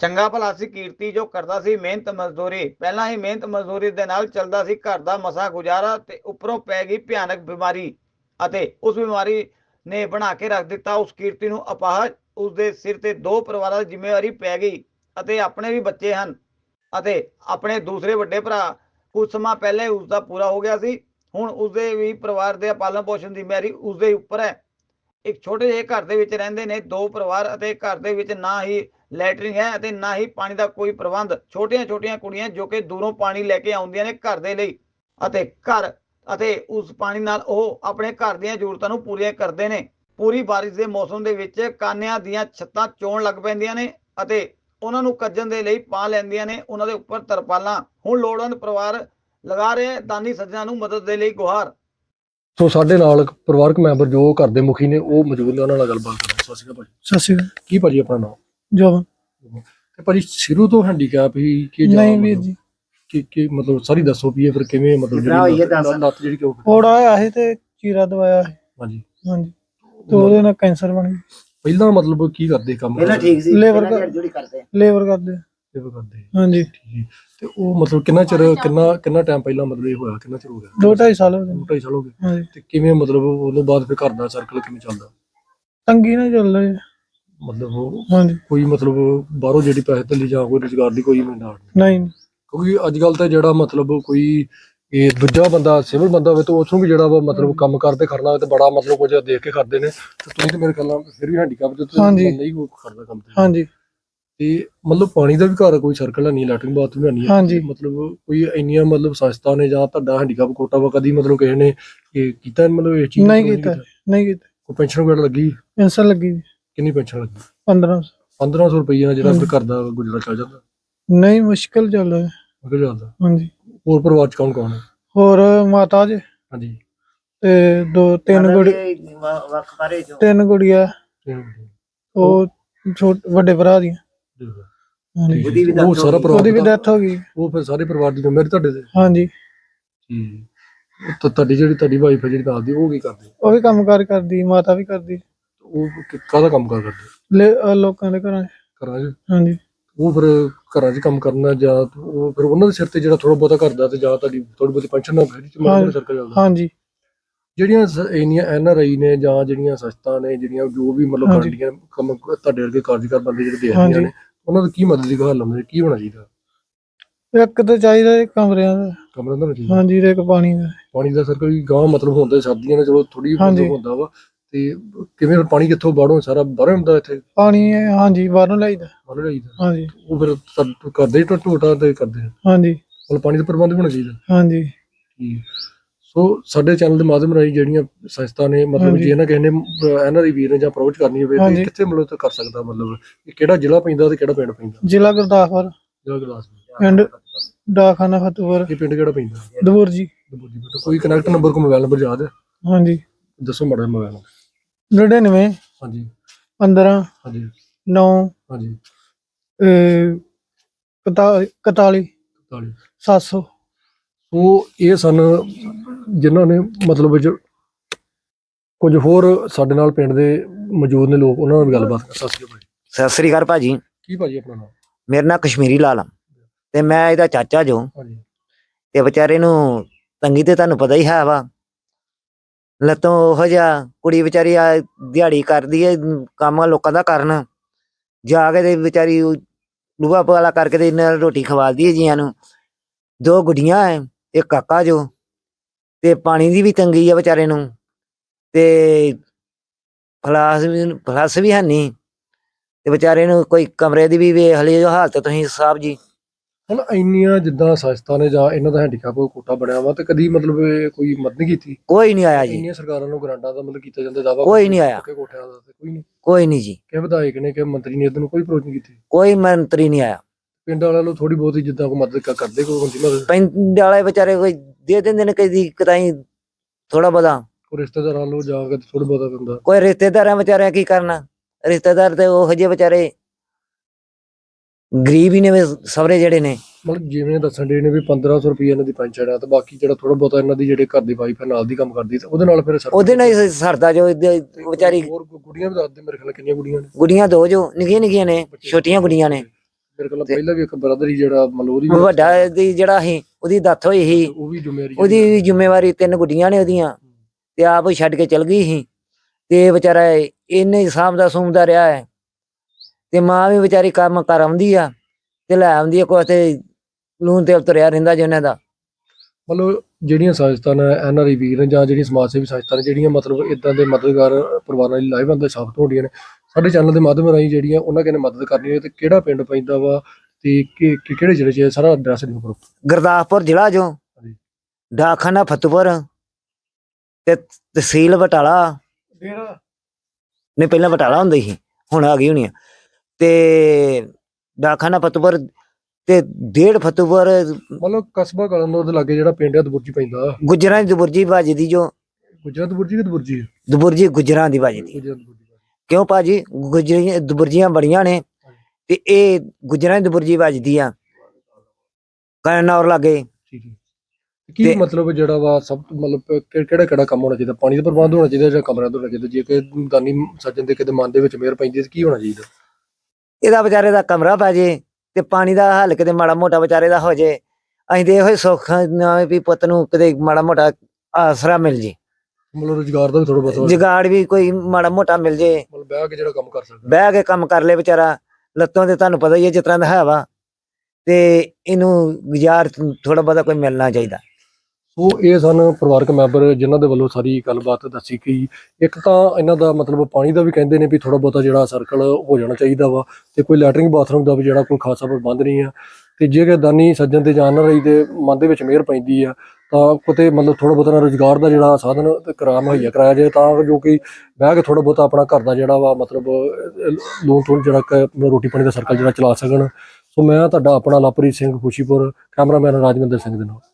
ਚੰਗਾ ਭਲਾ ਸੀ, ਕੀਰਤੀ ਜੋ ਕਰਦਾ ਸੀ, ਮਿਹਨਤ ਮਜ਼ਦੂਰੀ। ਪਹਿਲਾਂ ਹੀ ਮਿਹਨਤ ਮਜ਼ਦੂਰੀ ਦੇ ਨਾਲ ਚੱਲਦਾ ਸੀ, ਘਰ ਦਾ ਮਸਾ ਗੁਜ਼ਾਰਾ ਤੇ ਉੱਪਰੋਂ ਪੈ ਗਈ ਭਿਆਨਕ ਬਿਮਾਰੀ ਅਤੇ ਉਸ ਬਿਮਾਰੀ ਨੇ ਬਣਾ ਕੇ ਰੱਖ ਦਿੱਤਾ। ਉਸ ਕੀਰਤੀ ਨੂੰ ਅਪਾਹਜ ਉਸ ਦੇ ਸਿਰ ਤੇ ਦੋ ਪਰਿਵਾਰਾਂ ਦੀ ਜ਼ਿੰਮੇਵਾਰੀ ਪੈ ਗਈ ਅਤੇ ਆਪਣੇ ਵੀ ਬੱਚੇ ਹਨ ਅਤੇ ਆਪਣੇ ਦੂਸਰੇ ਵੱਡੇ ਭਰਾ। ਕੁਝ ਸਮਾਂ ਪਹਿਲੇ ਉਸ ਦਾ ਪੂਰਾ ਹੋ ਗਿਆ ਸੀ। ਹੁਣ ਉਸ ਦੇ ਵੀ ਪਰਿਵਾਰ ਦੇ ਪਾਲਣ ਪੋਸ਼ਣ ਦੀ ਜ਼ਿੰਮੇਵਾਰੀ ਉਸ ਦੇ ਉੱਪਰ ਹੈ। ਇੱਕ ਛੋਟੇ ਜਿਹੇ ਘਰ ਦੇ ਵਿੱਚ ਰਹਿੰਦੇ ਨੇ, ਦੋ ਪਰਿਵਾਰ ਅਤੇ ਘਰ ਦੇ ਵਿੱਚ ਨਾ ਹੀ ਲੈਟਰਿੰਗ ਹੈ ਅਤੇ ਨਾ ਹੀ ਪਾਣੀ ਦਾ ਕੋਈ ਪ੍ਰਬੰਧ। ਛੋਟੀਆਂ ਛੋਟੀਆਂ ਕੁੜੀਆਂ ਜੋ ਕਿ ਦੂਰੋਂ ਪਾਣੀ ਲੈ ਕੇ ਆਉਂਦੀਆਂ ਨੇ ਘਰ ਦੇ ਲਈ ਅਤੇ ਘਰ ਅਤੇ ਉਸ ਪਾਣੀ ਨਾਲ ਉਹ ਆਪਣੇ ਘਰ ਦੀਆਂ ਜ਼ਰੂਰਤਾਂ ਨੂੰ ਪੂਰੀਆਂ ਕਰਦੇ ਨੇ। ਪੂਰੀ ਬਾਰਿਸ਼ ਦੇ ਮੌਸਮ ਦੇ ਵਿੱਚ ਕਾਨਿਆਂ ਦੀਆਂ ਛੱਤਾਂ ਚੋਣ ਲੱਗ ਪੈਂਦੀਆਂ ਨੇ ਅਤੇ ਉਹਨਾਂ ਨੂੰ ਕੱਜਣ ਦੇ ਲਈ ਪਾ ਲੈਂਦੀਆਂ ਨੇ। ਉਹਨਾਂ ਦੇ ਉੱਪਰ ਤਰਪਾਲਾਂ। ਹੁਣ ਲੋੜਵੰਦ ਪਰਿਵਾਰ ਲਗਾ ਰਹੇ ਦਾਨੀ ਸੱਜਣਾ ਨੂੰ ਮਦਦ ਦੇ ਲਈ ਗੁਹਾਰ। ਸੋ ਸਾਡੇ ਨਾਲ ਇੱਕ ਪਰਿਵਾਰਕ ਮੈਂਬਰ ਜੋ ਘਰ ਦੇ ਮੁਖੀ ਨੇ ਉਹ ਮੌਜੂਦ ਨੇ ਉਹਨਾਂ ਨਾਲ ਗੱਲਬਾਤ ਕਰਾਂਗੇ ਸਤਿ ਸ਼੍ਰੀ ਅਕਾਲ ਭਾਜੀ। ਸਤਿ ਸ਼੍ਰੀ ਅਕਾਲ। ਕੀ ਭਾਜੀ ਆਪਣਾ ਨਾਮ? ਜੋਬਨ। ਤੇ ਭਾਜੀ ਸ਼ੁਰੂ ਤੋਂ ਹੈਂਡੀਕੈਪ ਹੀ ਕਿ ਜਾਂ ਨਹੀਂ ਵੀਰ ਜੀ। ਕਿ ਕਿ ਮਤਲਬ ਸਾਰੀ ਦੱਸੋ ਵੀ ਇਹ ਫਿਰ ਕਿਵੇਂ ਮਤਲਬ ਇਹ ਲੱਤ- ਦੱਸ। ਲੱਤ ਜਿਹੜੀ ਕਿਉਂ ਫੋੜਾ ਆਇਆ ਸੀ ਤੇ ਚੀਰਾ ਦਵਾਇਆ ਹਾਂਜੀ। ਹਾਂਜੀ। ਤੇ ਉਹਦੇ ਨਾਲ ਕੈਂਸਰ ਬਣ ਗਿਆ। ਪਹਿਲਾਂ ਮਤਲਬ ਕੀ ਕਰਦੇ ਕੰਮ ਪਹਿਲਾਂ ਠੀਕ ਸੀ ਜਿਹੜੀ ਕਰਦੇ ਲੇਬਰ ਕਰਦੇ ਕਿਵੇਂ ਕਰਦੇ ਹਾਂਜੀ। ਠੀਕ ਤੇ ਉਹ ਮਤਲਬ ਕਿੰਨਾ ਚਿਰ ਕਿੰਨਾ ਕਿੰਨਾ ਟਾਈਮ ਪਹਿਲਾਂ ਮਤਲਬ ਇਹ ਹੋਇਆ? ਕਿੰਨਾ ਚਿਰ ਹੋ ਗਿਆ? ਦੋ ਢਾਈ ਸਾਲ ਹੋ ਗਏ। ਦੋ ਢਾਈ ਸਾਲ ਹੋ ਗਏ। ਹਾਂਜੀ। ਤੇ ਕਿਵੇਂ ਮਤਲਬ ਉਹਦੋਂ ਬਾਅਦ ਫਿਰ ਘਰ ਦਾ ਸਰਕਲ ਕਿਵੇਂ ਚੱਲਦਾ? ਤੰਗੀ ਨਾਲ ਚੱਲ ਰਹੀ। ਹੈ। ਮਤਲਬ ਉਹ ਹਾਂਜੀ। ਕੋਈ ਮਤਲਬ ਬਾਹਰੋਂ ਜਿਹੜੀ ਪੈਸੇ ਧੱਲੀ ਜਾਂ ਕੋਈ ਰੁਜ਼ਗਾਰ ਦੀ ਕੋਈ ਮਿੰਦਾ ਨਹੀਂ। ਕਿਉਂਕਿ ਅੱਜ ਕੱਲ ਤਾਂ ਜਿਹੜਾ ਮਤਲਬ ਕੋਈ ਇਹ ਦੂਜਾ ਬੰਦਾ ਸਿਵਲ ਬੰਦਾ ਹੋਵੇ ਤਾਂ ਉਸ ਨੂੰ ਵੀ ਜਿਹੜਾ ਵਾ ਮਤਲਬ ਕੰਮ ਕਰਦੇ ਕਰਨਾ ਹੋਵੇ ਤੇ ਬੜਾ ਮਤਲਬ ਕੁਝ ਦੇਖ ਕੇ ਕਰਦੇ ਨੇ। ਤੇ ਤੁਸੀਂ ਤੇ ਮੇਰੇ ਖਿਆਲ ਨਾਲ ਫਿਰ ਵੀ ਹੈਂਡੀਕੈਪ ਤੇ ਤੁਸੀਂ ਹਾਂਜੀ। ਨਹੀਂ ਕੋਈ ਕਰਦਾ ਕੰਮ ਤੇ। ਹਾਂਜੀ। ਤੇ ਮਤਲਬ ਪਾਣੀ ਦਾ ਵੀ ਘਰ ਕੋਈ ਸਰਕਲ ਨਹੀਂ ਲੈਟਰਿੰਗ ਬਾਥਰੂਮ ਨਹੀਂ ਹੈ ਹਾਂਜੀ। ਮਤਲਬ ਕੋਈ ਇੰਨੀਆਂ ਮਤਲਬ ਸੰਸਥਾ ਨੇ ਜਾਂ ਤੁਹਾਡਾ ਹੈਂਡੀਕੈਪ ਕੋਟਾ ਵਾ ਕਦੀ ਮਤਲਬ ਕਿਸੇ ਨੇ ਇਹ ਕੀਤਾ ਨੀ ਮਤਲਬ ਇਹ ਚੀਜ਼ ਨਹੀਂ ਕੀਤਾ ਨਹੀਂ ਕੀਤਾ? ਕੋਈ ਪੈਨਸ਼ਨ ਵਗੈਰਾ ਲੱਗੀ? ਕੈਂਸਰ ਲੱਗੀ ਜੀ, ਕਿੰਨੀ ਪੈਨਸ਼ਨ ਲੱਗੀ? 15 1500 ਰੁਪਈਆ ਜਿਹੜਾ। ਫਿਰ ਘਰ ਦਾ ਗੁਜ਼ਾਰਾ ਚੱਲ ਜਾਂਦਾ? ਨਹੀਂ ਮੁਸ਼ਕਲ ਚੱਲ ਰਿਹਾ। ਮੈਂ ਕਿਹਾ ਚੱਲਦਾ ਹਾਂਜੀ। ਹੋਰ ਪਰਿਵਾਰ ਚ ਕੌਣ ਕੌਣ ਹੈ? ਹੋਰ ਮਾਤਾ ਜੀ। ਹਾਂਜੀ। ਤੇ ਦੋ ਤਿੰਨ ਗੁੜੀ ਕਰੇ ਜੋ। ਤਿੰਨ ਗੁੜੀਆ। ਤੇ- ਉਹ ਛੋਟ ਵੱਡੇ ਭਰਾ ਦੀਆਂ। ਹਾਂਜੀ। ਉਹਦੀ ਵੀ ਉਹ ਸਾਰਾ ਹੋ ਗਈ। ਪਰਿਵਾਰ ਉਹਦੀ ਵੀ ਦਾ- ਡੈਥ ਹੋ ਗਈ। ਉਹ ਫਿਰ ਸਾਰੇ ਪਰਿਵਾਰ ਦੀ ਜ਼ਿੰਮੇਵਾਰੀ ਤੁਹਾਡੇ ਤੇ। ਹਾਂਜੀ। ਜੀ ਤਾਂ ਤੁਹਾਡੀ ਜਿਹੜੀ ਤੁਹਾਡੀ ਵਾਈਫ ਹੈ ਜਿਹੜੀ ਦੀ ਉਹ ਕੀ ਕਰਦੀ? ਉਹ ਵੀ ਕੰਮ ਕਾਰ ਕਰਦੀ ਮਾਤਾ ਵੀ ਕਰਦੀ। ਉਹ ਕਿ- ਕਾਹਦਾ ਕੰਮ ਕਾਰ ਕਰਦੀ? ਲੈ ਅਹ ਲੋਕਾਂ ਦੇ ਘਰਾਂ 'ਚ। ਘਰਾਂ 'ਚ? ਹਾਂਜੀ। ਉਹ ਫਿਰ ਘਰਾਂ 'ਚ ਕੰਮ ਕਰਨਾ ਜਾਂ ਉਹ ਫਿਰ ਉਹਨਾਂ ਦੇ ਸਿਰ ਤੇ ਜਿਹੜਾ ਥੋੜਾ ਬਹੁਤਾ ਕਰਦਾ ਤੇ ਜਾਂ ਤੁਹਾਡੀ ਥੋੜੀ ਬਹੁਤੀ ਪੈਨਸ਼ਨ ਨਾਲ ਫਿਰ ਚ ਮਾੜਾ ਹਾਂਜੀ। ਸਰਕਲ ਚੱਲਦਾ। ਹਾਂਜੀ। ਜਿਹੜੀਆਂ ਸ- ਇੰਨੀਆਂ ਐਨ ਆਰ ਆਈ ਨੇ ਜਾਂ ਜਿਹੜੀਆਂ ਸੰਸਥਾ ਨੇ ਜਿਹੜੀਆਂ ਜੋ ਵੀ ਮਤਲਬ ਹਾਂਜੀ। ਕਰਦੀਆਂ ਕੰਮ ਤੁਹਾਡੇ ਵਰਗੇ ਕਾਰਜਕਾਰ ਬੰਦੇ ਜਿਹੜੇ ਦੇ ਹਾਂਜੀ। ਨੇ ਉਹਨਾਂ ਦੀ ਕੀ ਮਦਦ ਦੀ ਗੱਲ ਹੁੰਦੀ ਕੀ ਹੋਣਾ ਚਾਹੀਦਾ? ਇੱਕ ਤਾਂ ਚਾਹੀਦਾ ਇਹ ਕਮਰਿਆਂ ਦਾ। ਕਮਰਾ ਤਾਂ ਚਾਹੀਦਾ? ਹਾਂਜੀ ਤੇ ਇੱਕ ਪਾਣੀ ਦਾ। ਪਾਣੀ ਦਾ ਸਰਕਲ ਵੀ ਗਾਂ ਮਤਲਬ ਹੁੰਦਾ ਸਰਦੀਆਂ ਨੇ ਚਲੋ ਥੋੜੀ ਹਾਂਜੀ। ਹੁੰਦਾ ਵਾ। ਤੇ ਕਿਵੇਂ ਪਾਣੀ ਕਿੱਥੋਂ ਬਾਹਰੋਂ ਸਾਰਾ ਬਾਹਰੋਂ ਹੁੰਦਾ ਇੱਥੇ? ਪਾਣੀ ਇਹ ਹਾਂਜੀ ਬਾਹਰੋਂ ਲਾਈਦਾ। ਬਾਹਰੋਂ ਜਾਈਦਾ ਹਾਂਜੀ। ਉਹ ਫਿਰ ਸਭ ਕਰਦੇ ਟੋਟਾ ਤੇ ਕਰਦੇ ਆ? ਹਾਂਜੀ। ਮਤਲਬ ਪਾਣੀ ਦਾ ਪ੍ਰਬੰਧ ਵੀ ਹੋਣਾ ਚਾਹੀਦਾ? ਹਾਂਜੀ। ਠੀਕ। ਸੋ ਸਾਡੇ ਚੈਨਲ ਦੇ ਮਾਧਿਅਮ ਰਾਹੀਂ ਜਿਹੜੀਆਂ ਸੰਸਥਾ ਨੇ ਮਤਲਬ ਹਾਂਜੀ। ਜੇ ਇਹਨਾਂ ਕਿਸੇ ਨੇ ਇਹਨਾਂ ਦੀ ਵੀਰ ਨੇ ਜਾਂ ਅਪਰੋਚ ਕਰਨੀ ਹੋਵੇ ਤੇ ਹਾਂਜੀ। ਕਿੱਥੇ ਮਤਲਬ ਤੇ ਕਰ ਸਕਦਾ ਮਤਲਬ ਇਹ ਕਿਹੜਾ ਜ਼ਿਲ੍ਹਾ ਪੈਂਦਾ ਤੇ ਕਿਹੜਾ ਪਿੰਡ ਪੈਂਦਾ? ਜ਼ਿਲ੍ਹਾ ਗੁਰਦਾਸਪੁਰ। ਜ਼ਿਲ੍ਹਾ ਗੁਰਦਾਸਪੁਰ। ਪਿੰਡ ਡਾਖਾਨਾ ਫਤਿਹਪੁਰ। ਇਹ ਪਿੰਡ ਕਿਹੜਾ ਪੈਂਦਾ? ਦਬੂਰ ਜੀ। ਦਬੂਜੀ ਪਿੰਡ। ਕੋਈ ਕਨੈਕਟ ਨੰਬਰ ਕੋ ਮੋਬਾਈਲ ਨੰਬਰ ਯਾਦ ਹੈ? ਹਾਂਜੀ। ਦੱਸੋ ਮਾੜਾ ਮੋਬਾਈਲ 99 ਹਾਂਜੀ। 15 ਹਾਂਜੀ। 9 ਹਾਂਜੀ। 41 44 700 ਉਹ ਇਹ ਸਨ ਜਿਨ੍ਹਾਂ ਨੇ ਮਤਲਬ ਜੋ ਕੁਝ ਹੋਰ ਸਾਡੇ ਨਾਲ ਪਿੰਡ ਦੇ ਮੌਜੂਦ ਨੇ ਲੋਕ ਉਹਨਾਂ ਨਾਲ ਵੀ ਗੱਲਬਾਤ ਕਰ ਸਤਿ ਸ਼੍ਰੀ ਅਕਾਲ ਭਾਈ ਸਤਿ ਸ੍ਰੀ ਅਕਾਲ ਭਾਜੀ। ਕੀ ਭਾਜੀ ਆਪਣਾ ਨਾਮ? ਮੇਰਾ ਨਾਂ ਕਸ਼ਮੀਰੀ ਲਾਲ ਆ। ਤੇ ਮੈਂ ਇਹਦਾ ਚਾਚਾ ਜੋ। ਹਾਂਜੀ। ਤੇ ਵਿਚਾਰੇ ਨੂੰ ਤੰਗੀ ਤੇ ਤੁਹਾਨੂੰ ਪਤਾ ਹੀ ਹੈ ਵਾ। ਲੱਤੋਂ ਉਹ ਜਿਹਾ ਕੁੜੀ ਵਿਚਾਰੀ ਆ ਦਿਹਾੜੀ ਕਰਦੀ ਹੈ ਕੰਮ ਲੋਕਾਂ ਦਾ ਕਰਨ। ਜਾ ਕੇ ਤੇ ਵਿਚਾਰੀ ਲੂਹਾ ਪਵਾਲਾ ਕਰਕੇ ਤੇ ਇਹਨਾਂ ਨੂੰ ਰੋਟੀ ਖਵਾਲਦੀ ਹੈ ਜੀਆਂ ਨੂੰ। ਦੋ ਗੁੱਡੀਆਂ ਐ ਇੱਕ ਕਾਕਾ ਜੋ। ਤੇ ਪਾਣੀ ਦੀ ਵੀ ਤੰਗੀ ਆ ਵਿਚਾਰੇ ਨੂੰ ਤੇ ਫਲਾਸ ਵੀ ਫਲਾਸ ਵੀ ਹੈ ਨਹੀਂ ਤੇ ਵਿਚਾਰੇ ਨੂੰ ਕੋਈ ਕਮਰੇ ਦੀ ਵੀ ਵੇਖ ਲਿਓ ਹਾਲਤ ਤੁਸੀਂ ਸਾਹਿਬ ਜੀ। ਹੁਣ ਇੰਨੀਆਂ ਜਿੱਦਾਂ ਸੰਸਥਾ ਨੇ ਜਾਂ ਇਹਨਾਂ ਦਾ ਹੈਂਡੀਕੈਪ ਕੋਟਾ ਬਣਿਆ ਵਾ ਤੇ ਕਦੀ ਮਤਲਬ ਇਹ ਕੋਈ ਮਦਦ ਨਹੀਂ ਕੀਤੀ? ਕੋਈ ਨਹੀਂ ਆਇਆ ਜੀ। ਇੰਨੀਆਂ ਸਰਕਾਰਾਂ ਨੂੰ ਗ੍ਰਾਂਟਾਂ ਦਾ ਮਤਲਬ ਕੀਤਾ ਜਾਂਦਾ ਦਾਵਾ ਕੋਈ ਨਹੀਂ ਆਇਆ। ਕੋਠਿਆਂ ਦਾ ਤੇ ਕੋਈ ਨਹੀਂ। ਕੋਈ ਨਹੀਂ ਜੀ। ਕਿ ਵਿਧਾਇਕ ਨੇ ਕਿ ਮੰਤਰੀ ਨੇ ਇਹਨੂੰ ਕੋਈ ਅਪਰੋਚ ਨਹੀਂ ਕੀਤੀ? ਕੋਈ ਮੰਤਰੀ ਨਹੀਂ ਆਇਆ। ਪਿੰਡ ਵਾਲਿਆਂ ਨੂੰ ਥੋੜੀ ਬਹੁਤੀ ਜਿੱਦਾਂ ਕੋਈ ਮਦਦ ਕ- ਕਰਦੇ ਕੋਈ ਹੁੰਦੀ ਮਦਦ? ਪਿੰਡ ਵਾਲੇ ਵਿਚਾਰੇ ਕੋਈ ਦੇ ਦਿੰਦੇ ਨੇ ਕਦੀ ਕਦਾਈ ਥੋੜਾ ਬਹੁਤਾ। ਕੋਈ ਰਿਸ਼ਤੇਦਾਰਾਂ ਨੂੰ ਜਾ ਕੇ ਥੋੜਾ ਬਹੁਤਾ ਹੁੰਦਾ ਕੋਈ ਰਿਸ਼ਤੇਦਾਰਾਂ ਵਿਚਾਰਿਆਂ ਕੀ ਕਰਨਾ? ਰਿਸ਼ਤੇਦਾਰ ਤੇ ਉਹ ਜਿਹੇ ਵਿਚਾਰੇ ਗਰੀਬ ਹੀ ਨੇ ਵੀ ਸਵਰੇ ਜਿਹੜੇ ਨੇ। ਮਤਲਬ ਜਿਵੇਂ ਦੱਸਣ ਦੇ ਨੇ ਵੀ 1500 ਰੁਪਏ ਇਹਨਾਂ ਦੀ ਪੈਨਸ਼ਨ ਆ ਤੇ ਬਾਕੀ ਜਿਹੜਾ ਥੋੜਾ ਬਹੁਤਾ ਇਹਨਾਂ ਦੀ ਜਿਹੜੇ ਘਰ ਦੀ ਵਾਈਫ ਹੈ ਨਾਲ ਦੀ ਕੰਮ ਕਰਦੀ ਤੇ ਉਹਦੇ ਨਾਲ ਫਿਰ ਸਰਦਾ ਉਹਦੇ ਨਾਲ ਹੀ ਸਰਦਾ ਜੋ ਇਹਦੇ ਵਿਚਾਰੀ ਹੋਰ ਗੁ- ਗੁੱਡੀਆਂ ਵੀ ਦੱਸਦੇ ਮੇਰੇ ਖਿਆਲ ਕਿੰਨੀਆਂ ਗੁੱਡੀਆਂ ਨੇ? ਗੁੜੀਆਂ ਦੋ ਜੋ ਨਿੱਕੀਆਂ ਨਿੱਕੀਆਂ ਨੇ ਛੋਟੀਆਂ ਗੁੜੀਆਂ ਨੇ। ਮੇਰੇ ਕੋਲ ਤੇ- ਪਹਿਲਾਂ ਵੀ ਇੱਕ ਬ੍ਰਦਰ ਹੀ ਜਿਹੜਾ ਵੀ- ਵੱਡਾ ਦੀ ਜਿਹੜਾ ਸੀ ਉਹਦੀ ਡੈਥ ਹੋਈ ਸੀ। ਉਹ ਵੀ ਜ਼ਿੰਮੇਵਾਰੀ ਉਹਦੀ ਵੀ ਜ਼ਿੰਮੇਵਾਰੀ ਤਿੰਨ ਗੁੱਡੀਆਂ ਨੇ ਉਹਦੀਆਂ। ਤੇ ਆਪ ਛੱਡ ਕੇ ਚਲ ਗਈ ਸੀ। ਤੇ ਵਿਚਾਰਾ ਇਹਨੇ ਹੀ ਸਾਂਭਦਾ ਸੂੰਭਦਾ ਰਿਹਾ ਹੈ। ਤੇ ਮਾਂ ਵੀ ਵਿਚਾਰੀ ਕੰਮ ਕਰ ਆਉਂਦੀ ਆ। ਤੇ ਲੈ ਆਉਂਦੀ ਆ ਕੁਛ ਤੇ ਲੂਣ ਤੇਲ ਤੁਰਿਆ ਰਹਿੰਦਾ ਜੀ ਉਹਨਾਂ ਦਾ। ਮਤਲਬ ਜਿਹੜੀਆਂ ਸੰਸਥਾਵਾਂ ਨੇ ਐਨਆਰਆਈ ਵੀਰ ਨੇ ਜਾਂ ਜਿਹੜੀਆਂ ਸਮਾਜ ਸੇਵੀ ਸੰਸਥਾਵਾਂ ਨੇ ਜਿਹੜੀਆਂ ਮਤਲਬ ਇਦਾਂ ਦੇ ਮਦਦਗਾਰ ਪਰਿਵਾਰਾਂ ਲਈ ਲਾਈਵ ਹੁੰਦੇ ਸਾਬਤ ਹੁੰਦੀਆਂ ਨੇ ਸਾਡੇ ਚੈਨਲ ਦੇ ਮਾਧਿਅਮ ਰਾਹੀਂ ਜਿਹੜੀਆਂ ਉਹਨਾਂ ਕਹਿੰਦੇ ਮਦਦ ਕਰਨੀ ਹੈ ਤੇ ਕਿਹੜਾ ਪਿੰਡ ਪੈਂਦਾ ਵਾ ਤੇ ਕਿ ਕਿ- ਕਿਹੜੇ ਜ਼ਿਲ੍ਹੇ 'ਚ ਹੈ, ਸਾਰਾ ਐਡਰੈਸ ਦਿਓ ਕਰੋ। ਗੁਰਦਾਸਪੁਰ ਜ਼ਿਲ੍ਹਾ ਜੋ ਡਾਕਖਾਨਾ ਫਤਿਹਪੁਰ ਤੇ ਤਹਿਸੀਲ ਬਟਾਲਾ। ਡੇਰਾ। ਨੇ ਪਹਿਲਾਂ ਬਟਾਲਾ ਹੁੰਦੀ ਸੀ ਹੁਣ ਆ ਗਈ ਹੋਣੀ ਆ। ਤੇ ਡਾਕਖਾਨਾ ਫਤਿਹਪੁਰ ਤੇ ਡੇਢ ਫਤਿਹਪੁਰ ਮਤਲਬ ਕਸਬਾ ਕਲੰਦਰ ਦੇ ਲਾਗੇ ਜਿਹੜਾ ਪਿੰਡ ਹੈ ਦਬੁਰਜੀ ਪੈਂਦਾ। ਗੁਜਰਾਂ ਦੀ ਦਬੁਰਜੀ ਵੱਜਦੀ ਜੋ ਗੁਜਰਾਤ ਦਬੁਰਜੀ ਕਿ ਦਬੁਰਜੀ? ਦਬੁਰਜੀ ਗੁਜਰਾਂ ਦੀ ਵੱਜਦੀ ਗੁਜਰਾਤ ਦਬੁਰਜੀ। ਕਿਉਂ ਭਾਜੀ? ਗੁਜਰੀਆਂ ਦਬੁਰਜੀਆਂ ਬੜੀਆਂ ਨੇ ਤੇ ਇਹ ਗੁਜਰਾਂ ਦੀ ਦਬੁਰਜੀ ਵੱਜਦੀ ਆ। ਕਰਨੌਰ ਲਾਗੇ। ਕੀ ਮਤਲਬ ਜਿਹੜਾ ਵਾ ਸਭ ਤੋਂ ਮਤਲਬ ਕਿਹੜਾ ਕਿਹੜਾ ਕੰਮ ਹੋਣਾ ਚਾਹੀਦਾ? ਪਾਣੀ ਦਾ ਪ੍ਰਬੰਧ ਹੋਣਾ ਚਾਹੀਦਾ ਜਾਂ ਕਮਰਿਆਂ ਦਾ ਹੋਣਾ ਚਾਹੀਦਾ? ਜੇ ਕਿ ਦਾਨੀ ਸੱਜਣ ਦੇ ਕਿਤੇ ਮਨ ਦੇ ਵਿੱਚ ਮਿਹਰ ਪੈਂਦੀ ਹੈ ਤਾਂ ਕੀ ਹੋਣਾ ਚਾਹੀਦਾ? ਇਹਦਾ ਵਿਚਾਰੇ ਦਾ ਕਮਰਾ ਪੈ ਜੇ ਤੇ ਪਾਣੀ ਦਾ ਹੱਲ ਕਿਤੇ ਮਾੜਾ ਮੋਟਾ ਵਿਚਾਰੇ ਦਾ ਹੋ ਜੇ ਅਸੀਂ ਤੇ ਇਹੋ ਹੀ ਸੁੱਖ ਨਾ ਵੀ ਪੁੱਤ ਨੂੰ ਕਿਤੇ ਮਾੜਾ ਮੋਟਾ ਆਸਰਾ ਮਿਲ ਜੇ। ਮਤਲਬ ਰੋਜ਼ਗਾਰ ਦਾ ਵੀ ਥੋੜਾ ਬਹੁਤ ਜਗਾੜ ਵੀ ਕੋਈ ਮਾੜਾ ਮੋਟਾ ਮਿਲ ਜੇ। ਮਤਲਬ ਬਹਿ ਕੇ ਜਿਹੜਾ ਕੰਮ ਕਰ ਸਕਦਾ। ਬਹਿ ਕੇ ਕੰਮ ਕਰ ਲੇ ਵਿਚਾਰਾ। ਲੱਤੋਂ ਤੇ ਤੁਹਾਨੂੰ ਪਤਾ ਹੀ ਹੈ ਜਿਸ ਤਰ੍ਹਾਂ ਦਾ ਹੈ ਵਾ। ਤੇ ਇਹਨੂੰ ਗੁਜ਼ਾਰ ਥੋੜਾ ਬਹੁਤਾ ਕੋਈ ਮਿਲਣਾ ਚਾਹੀਦਾ। ਸੋ ਇਹ ਸਨ ਪਰਿਵਾਰਕ ਮੈਂਬਰ ਜਿਨ੍ਹਾਂ ਦੇ ਵੱਲੋਂ ਸਾਰੀ ਗੱਲਬਾਤ ਦੱਸੀ ਗਈ। ਇੱਕ ਤਾਂ ਇਹਨਾਂ ਦਾ ਮਤਲਬ ਪਾਣੀ ਦਾ ਵੀ ਕਹਿੰਦੇ ਨੇ ਵੀ ਥੋੜਾ ਬਹੁਤਾ ਜਿਹੜਾ ਸਰਕਲ ਹੋ ਜਾਣਾ ਚਾਹੀਦਾ ਵਾ। ਤੇ ਕੋਈ ਲੈਟਰਿੰਗ ਬਾਥਰੂਮ ਦਾ ਵੀ ਜਿਹੜਾ ਕੋਈ ਖਾਸਾ ਪ੍ਰਬੰਧ ਨਹੀਂ ਆ। ਤੇ ਜੇ ਕਿ ਦਾਨੀ ਸੱਜਣ ਤੇ ਜਾਣ ਰਹੀ ਦੇ ਮਨ ਦੇ ਵਿੱਚ ਮਿਹਰ ਪੈਂਦੀ ਆ। ਤਾਂ ਕਿਤੇ ਮਤਲਬ ਥੋੜਾ ਬਹੁਤਾ ਰੋਜ਼ਗਾਰ ਦਾ ਜਿਹੜਾ ਸਾਧਨ ਤੇ ਕਰਾ ਮੁਹੱਈਆ ਕਰਾਇਆ ਜਾਏ, ਤਾਂ ਜੋ ਕਿ ਬਹਿ ਕੇ ਥੋੜਾ ਬਹੁਤਾ ਆਪਣਾ ਘਰ ਦਾ ਜਿਹੜਾ ਵਾ ਮਤਲਬ ਲੋਨ ਤੋਂ ਜਿਹੜਾ ਕਿ, ਰੋਟੀ ਪਾਣੀ ਦਾ ਸਰਕਲ ਜਿਹੜਾ ਚਲਾ ਸਕਣ। ਸੋ ਮੈਂ ਤੁਹਾਡਾ ਆਪਣਾ ਲਵਪ੍ਰੀਤ ਸਿੰਘ ਖੁਸ਼ੀਪੁਰ, ਕੈਮਰਾਮੈਨ ਰਾਜਵਿੰਦਰ ਸਿੰਘ ਦੇ ਨਾਲ।